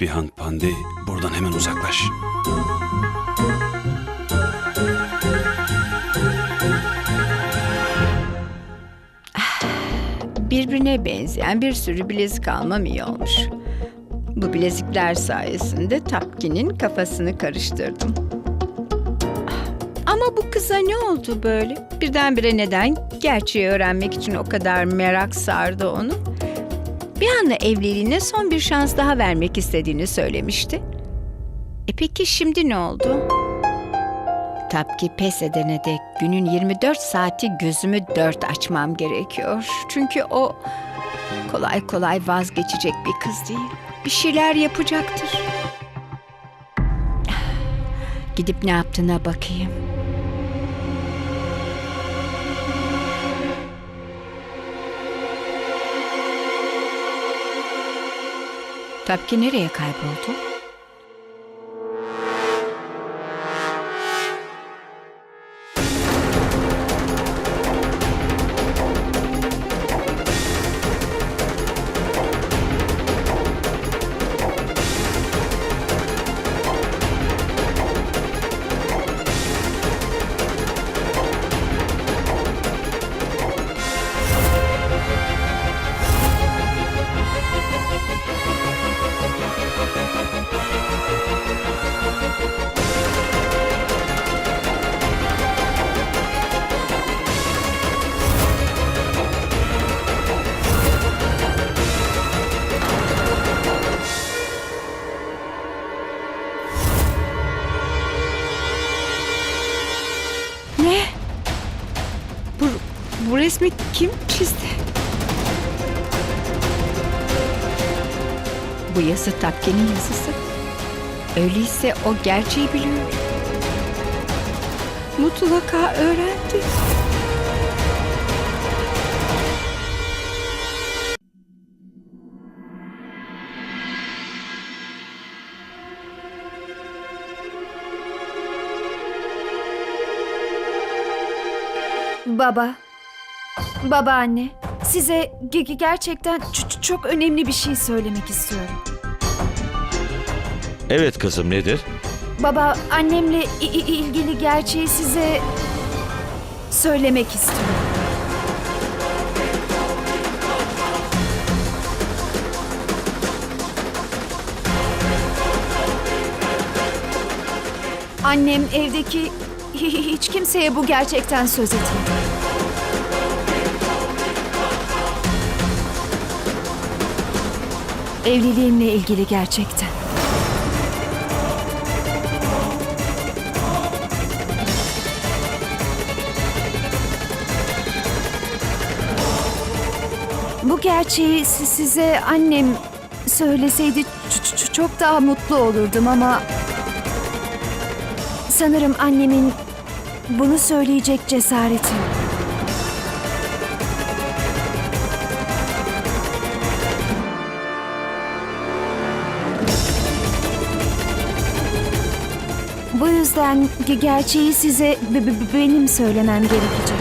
Bihan Pandi buradan hemen uzaklaş. Birbirine benzeyen bir sürü bilezik almam iyi olmuş. Bu bilezikler sayesinde Tapkin'in kafasını karıştırdım. Ama bu kıza ne oldu böyle? Birdenbire neden gerçeği öğrenmek için o kadar merak sardı onu? Bir anda evliliğine son bir şans daha vermek istediğini söylemişti. E peki şimdi ne oldu? Tapki pes edene dek günün 24 saati gözümü dört açmam gerekiyor. Çünkü o kolay kolay vazgeçecek bir kız değil. Bir şeyler yapacaktır. Gidip ne yaptığına bakayım. Tapki nereye kayboldu? Resmi kim çizdi? Bu yazı Tapke'nin yazısı. Öyleyse o gerçeği biliyor. Mutlaka öğrendi. Baba. Babaanne. Size ge- ge- gerçekten ç- çok önemli bir şey söylemek istiyorum. Evet kızım nedir? Baba, annemle i- i- ilgili gerçeği size söylemek istiyorum. Annem evdeki hi- hi- hiç kimseye bu gerçekten söz etmedi. Evliliğimle ilgili gerçekten. Bu gerçeği si- size annem söyleseydi çok daha mutlu olurdum ama sanırım annemin bunu söyleyecek cesareti yok. Yüzden ge- gerçeği size be- be- benim söylemem gerekecek.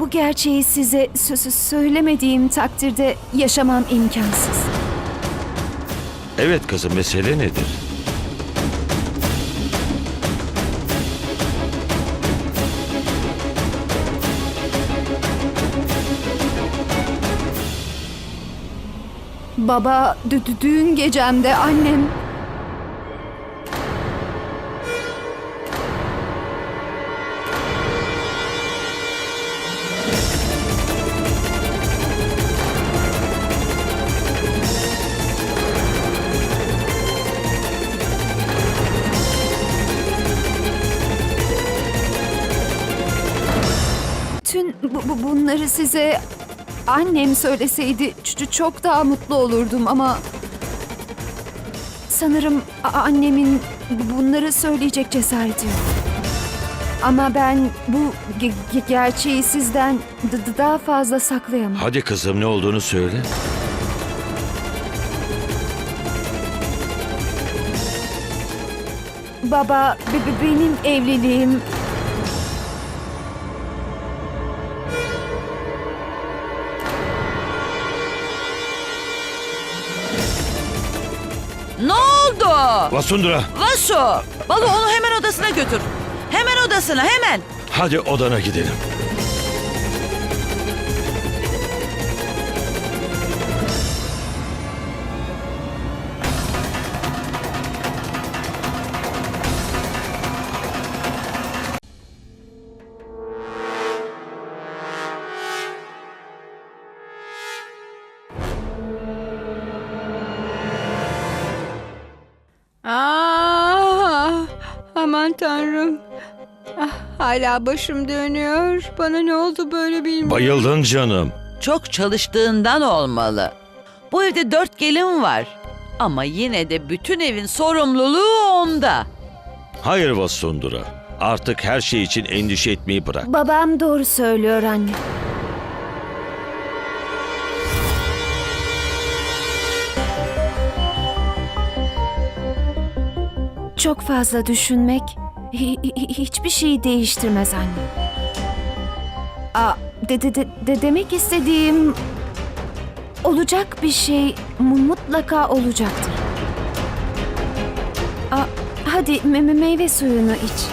Bu gerçeği size sö- sö- söylemediğim takdirde yaşamam imkansız. Evet kızım mesele nedir? Baba dü- dü- düğün gecemde annem. Tüm bu- bu- bunları size annem söyleseydi ç- çok daha mutlu olurdum ama sanırım annemin bu- bunları söyleyecek cesareti yok. Ama ben bu ge- ge- gerçeği sizden d- daha fazla saklayamam. Hadi kızım ne olduğunu söyle. Baba, be- be- benim evliliğim Vasundra Vasu! Balu onu hemen odasına götür. Hemen odasına hemen. hadi odana gidelim. Hala başım dönüyor. Bana ne oldu böyle bilmiyorum. Bayıldın canım. Çok çalıştığından olmalı. Bu evde dört gelin var. Ama yine de bütün evin sorumluluğu onda. Hayır Vasundra. Artık her şey için endişe etmeyi bırak. Babam doğru söylüyor anne. Çok fazla düşünmek hiçbir şeyi değiştirmez anne. Aa, de, de, de, de demek istediğim olacak bir şey mu- mutlaka olacaktır. Aa, hadi me- meyve suyunu iç.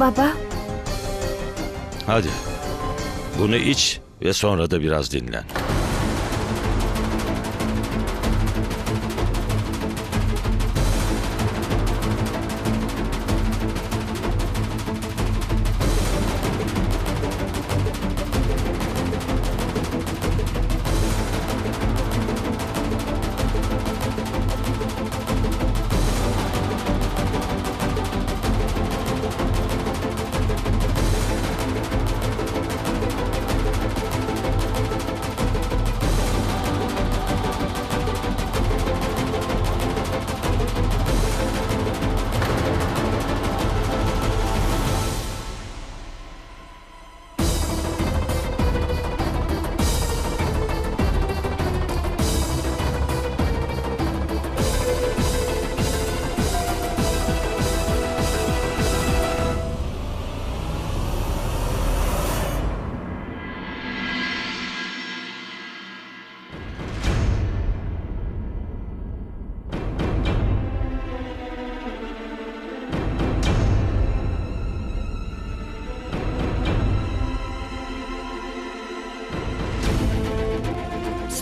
Baba, Hadi. Bunu iç ve sonra da biraz dinlen.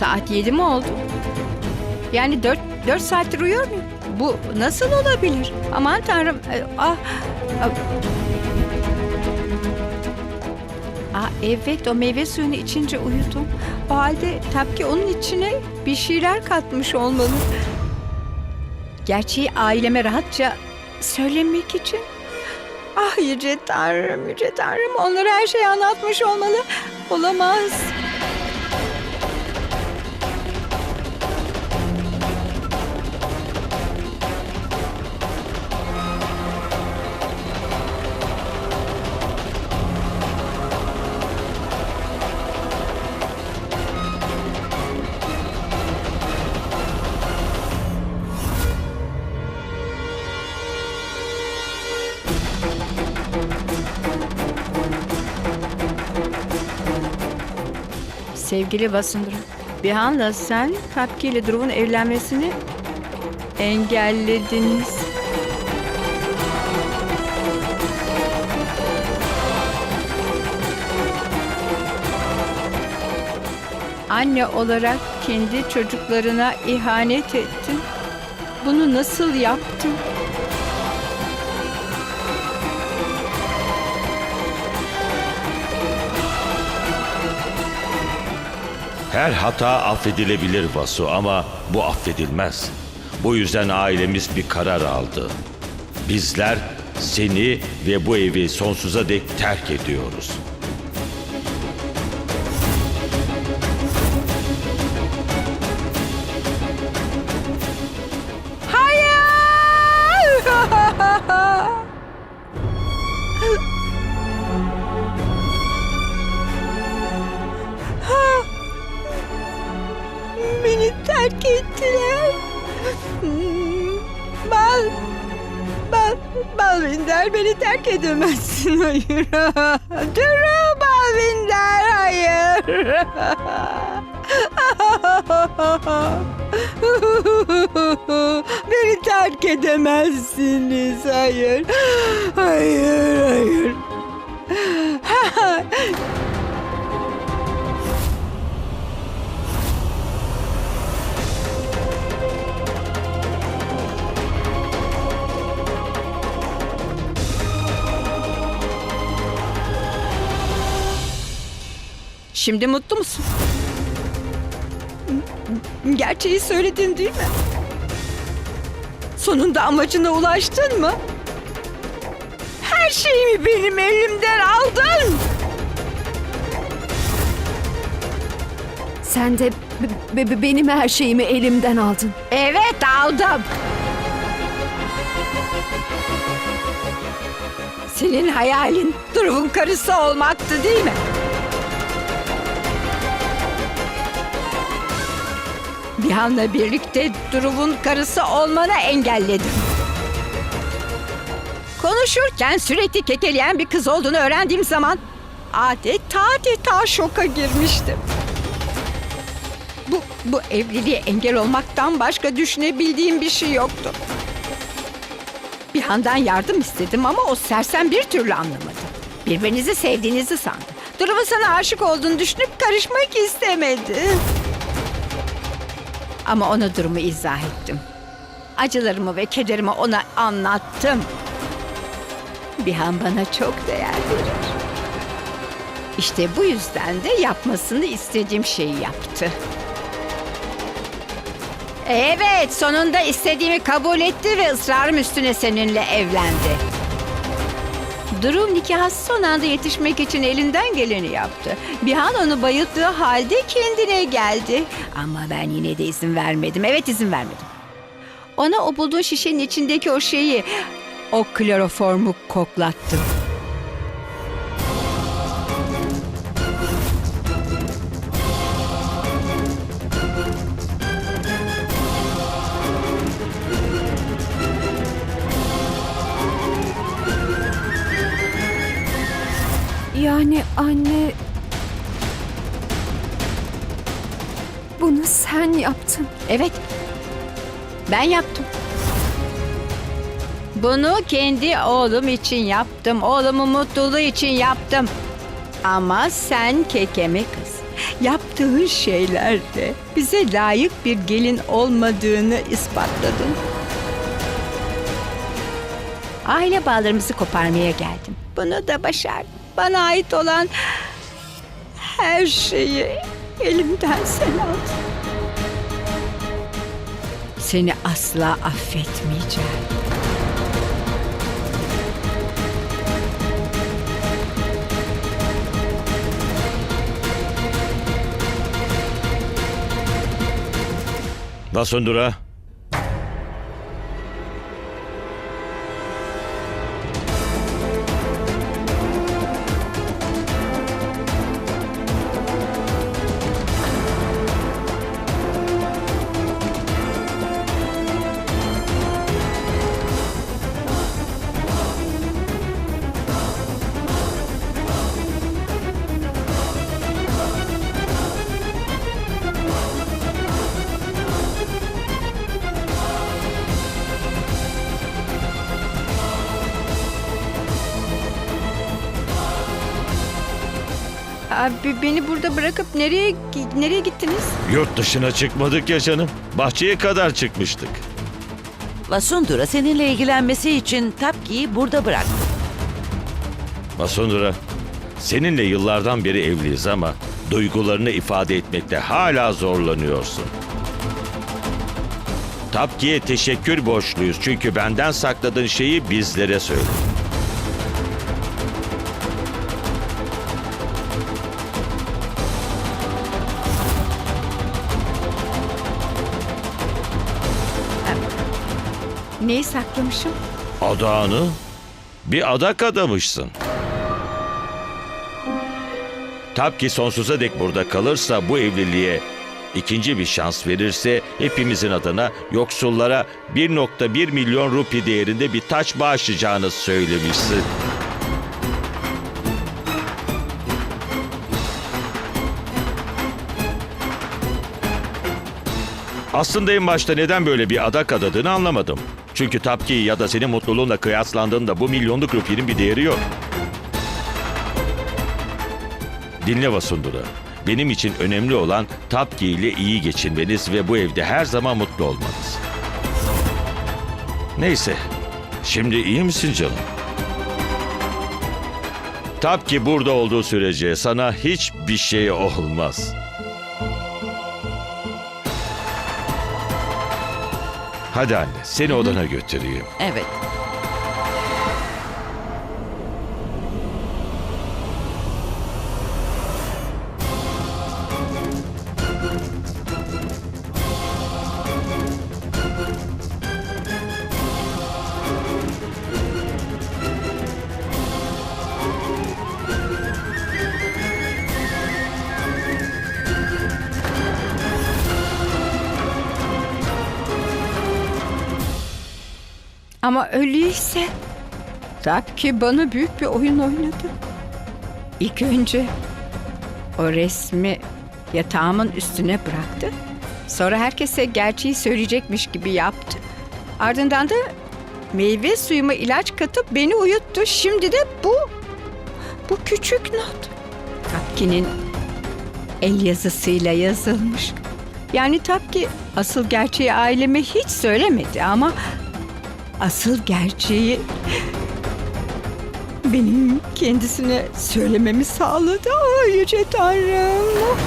Saat yedi mi oldu? Yani dört, dört saattir uyuyor muyum? Bu nasıl olabilir? Aman tanrım. e, Ah, ah. Evet o meyve suyunu içince uyudum. O halde Tapki onun içine bir şeyler katmış olmalı. Gerçeği aileme rahatça söylemek için. Ah yüce tanrım, yüce tanrım. Onlara her şeyi anlatmış olmalı. Olamaz. Sevgili Vasundra, Bihan'la sen Kapki ile Druv'un evlenmesini engellediniz. Anne olarak kendi çocuklarına ihanet ettin. Bunu nasıl yaptın? Her hata affedilebilir Vasu ama bu affedilmez. Bu yüzden ailemiz bir karar aldı. Bizler seni ve bu evi sonsuza dek terk ediyoruz. Bal, bal Binder beni terk edemezsin. Hayır. Duru bal evinden hayır. Beni terk edemezsiniz. Hayır. Hayır, hayır. Şimdi mutlu musun? Gerçeği söyledin değil mi? Sonunda amacına ulaştın mı? Her şeyimi benim elimden aldın. Sen de be- be- benim her şeyimi elimden aldın. Evet aldım. Senin hayalin Duruv'un karısı olmaktı değil mi? Bihan'la birlikte Duruv'un karısı olmanı engelledim. Konuşurken sürekli kekeleyen bir kız olduğunu öğrendiğim zaman adeta adeta şoka girmiştim. Bu, bu evliliğe engel olmaktan başka düşünebildiğim bir şey yoktu. Bir yandan yardım istedim ama o sersem bir türlü anlamadı. Birbirinizi sevdiğinizi sandı. Durumu sana aşık olduğunu düşünüp karışmak istemedi. Ama ona durumu izah ettim. Acılarımı ve kederimi ona anlattım. Bihan bana çok değer verir. İşte bu yüzden de yapmasını istediğim şeyi yaptı. Evet, sonunda istediğimi kabul etti ve ısrarım üstüne seninle evlendi. Durum nikahı son anda yetişmek için elinden geleni yaptı. Bihan onu bayılttığı halde kendine geldi. Ama ben yine de izin vermedim. Evet izin vermedim. Ona o bulduğun şişenin içindeki o şeyi, o kloroformu koklattım. Evet. Ben yaptım. Bunu kendi oğlum için yaptım. Oğlumun mutluluğu için yaptım. Ama sen kekeme kız. Yaptığın şeylerle bize layık bir gelin olmadığını ispatladın. Aile bağlarımızı koparmaya geldim. Bunu da başardım. Bana ait olan her şeyi elimden sen aldın. Seni asla affetmeyeceğim. Vasundura. Abi beni burada bırakıp nereye nereye gittiniz? Yurt dışına çıkmadık ya canım. Bahçeye kadar çıkmıştık. Vasundura seninle ilgilenmesi için Tapki'yi burada bırak. Vasundura, seninle yıllardan beri evliyiz ama duygularını ifade etmekte hala zorlanıyorsun. Tapki'ye teşekkür borçluyuz çünkü benden sakladığın şeyi bizlere söyle. Neyi saklamışım? Adağını? Bir adak adamışsın. Tapki sonsuza dek burada kalırsa bu evliliğe ikinci bir şans verirse hepimizin adına yoksullara 1.1 milyon rupi değerinde bir taç bağışlayacağını söylemişsin. Aslında en başta neden böyle bir adak adadığını anlamadım. Çünkü Tapki ya da senin mutluluğunla kıyaslandığında bu milyonluk rupinin bir değeri yok. Dinle Vasundura. Benim için önemli olan Tapki ile iyi geçinmeniz ve bu evde her zaman mutlu olmanız. Neyse. Şimdi iyi misin canım? Tapki burada olduğu sürece sana hiçbir şey olmaz. Hadi anne, seni odana götüreyim. Evet. Ama öyleyse Tapki bana büyük bir oyun oynadı. İlk önce o resmi yatağımın üstüne bıraktı. Sonra herkese gerçeği söyleyecekmiş gibi yaptı. Ardından da meyve suyuma ilaç katıp beni uyuttu. Şimdi de bu, bu küçük not. Tapki'nin el yazısıyla yazılmış. Yani Tapki asıl gerçeği aileme hiç söylemedi ama asıl gerçeği benim kendisine söylememi sağladı. Ay yüce Tanrım.